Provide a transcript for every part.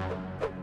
Thank you.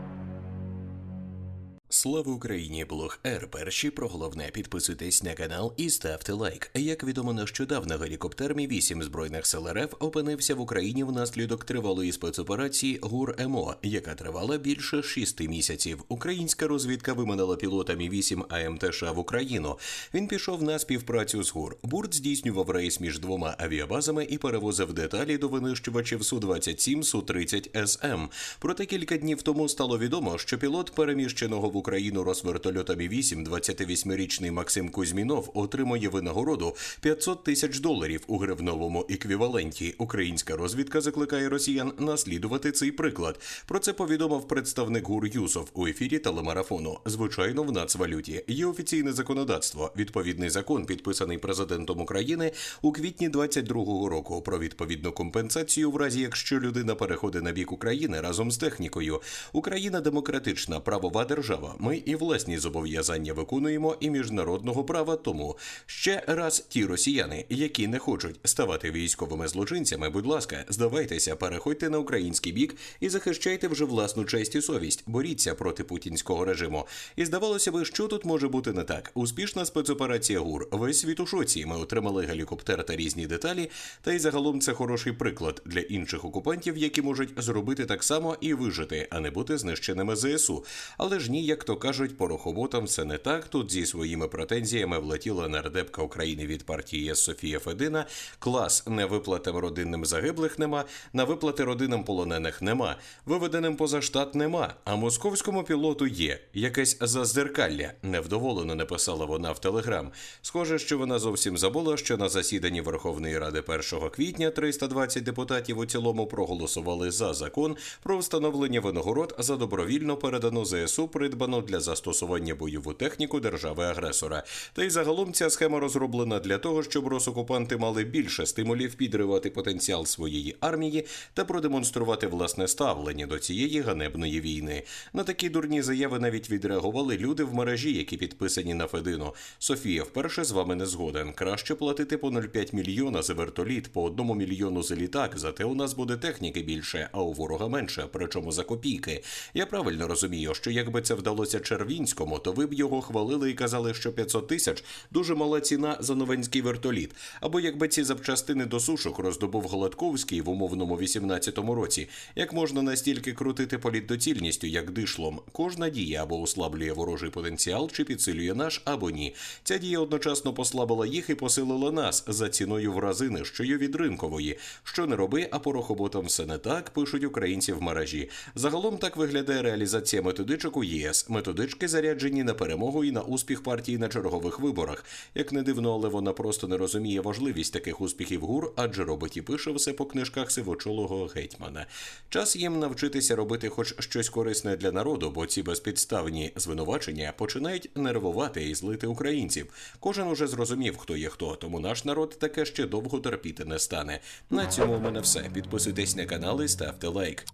Слава Україні! Блог Р. Перші про головне підписуйтесь на канал і ставте лайк. Як відомо, нещодавно гелікоптер Мі 8 збройних сил РФ опинився в Україні внаслідок тривалої спецоперації ГУР МО, яка тривала більше шести місяців. Українська розвідка виманила пілота Мі 8 АМТШ в Україну. Він пішов на співпрацю з ГУР. Бурт здійснював рейс між двома авіабазами і перевозив деталі до винищувачів Су 27 Су 30 СМ. Проте кілька днів тому стало відомо, що пілот переміщеного в Україну розвертольота Мі 8 28-річний Максим Кузьмінов отримує винагороду 500 тисяч доларів у гривновому еквіваленті. Українська розвідка закликає росіян наслідувати цей приклад. Про це повідомив представник ГУР Юсов у ефірі телемарафону. Звичайно, в нацвалюті є офіційне законодавство. Відповідний закон, підписаний президентом України у квітні 22-го року, про відповідну компенсацію, в разі якщо людина переходить на бік України разом з технікою. Україна демократична правова держава. Ми і власні зобов'язання виконуємо і міжнародного права. Тому ще раз ті росіяни, які не хочуть ставати військовими злочинцями, будь ласка, здавайтеся, переходьте на український бік і захищайте вже власну честь і совість. Боріться проти путінського режиму. І здавалося би, що тут може бути не так. Успішна спецоперація ГУР. Весь світ у шоці. Ми отримали гелікоптер та різні деталі. Та й загалом це хороший приклад для інших окупантів, які можуть зробити так само і вижити, а не бути знищеними ЗСУ. Але ж ні, як то кажуть, порохоботам все не так. Тут зі своїми претензіями влетіла нардепка України від партії ЄС Софія Федина. Клас не виплатам родинним загиблих нема, на виплати родинам полонених нема, виведеним поза штат нема. А московському пілоту є якесь заздеркалля. Невдоволено написала вона в телеграм. Схоже, що вона зовсім забула, що на засіданні Верховної Ради 1 квітня 320 депутатів у цілому проголосували за закон про встановлення винагород за добровільно передану ЗСУ придбану для застосування бойову техніку держави-агресора. Та й загалом ця схема розроблена для того, щоб росокупанти мали більше стимулів підривати потенціал своєї армії та продемонструвати власне ставлення до цієї ганебної війни. На такі дурні заяви навіть відреагували люди в мережі, які підписані на Федину. Софія вперше з вами не згоден. Краще платити по 0,5 мільйона за вертоліт, по одному мільйону за літак. Зате у нас буде техніки більше, а у ворога менше, причому за копійки. Я правильно розумію, що якби це вдалося Червінському, то ви б його хвалили і казали, що 500 тисяч дуже мала ціна за новенський вертоліт. Або якби ці запчастини до сушок роздобув Гладковський в умовному 18-му році, як можна настільки крутити політ доцільністю, як дишлом. Кожна дія або услаблює ворожий потенціал, чи підсилює наш, або ні. Ця дія одночасно послабила їх і посилила нас за ціною в рази нижчою від ринкової. Що не роби, а порохоботам все не так, пишуть українці в мережі. Загалом так виглядає реалізація методичок у ЄС. Методички заряджені на перемогу і на успіх партії на чергових виборах. Як не дивно, але вона просто не розуміє важливість таких успіхів гур, адже робить і пише все по книжках сивочолого гетьмана. Час їм навчитися робити хоч щось корисне для народу, бо ці безпідставні звинувачення починають нервувати і злити українців. Кожен уже зрозумів, хто є хто, тому наш народ таке ще довго терпіти не стане. На цьому у мене все. Підписуйтесь на канал і ставте лайк.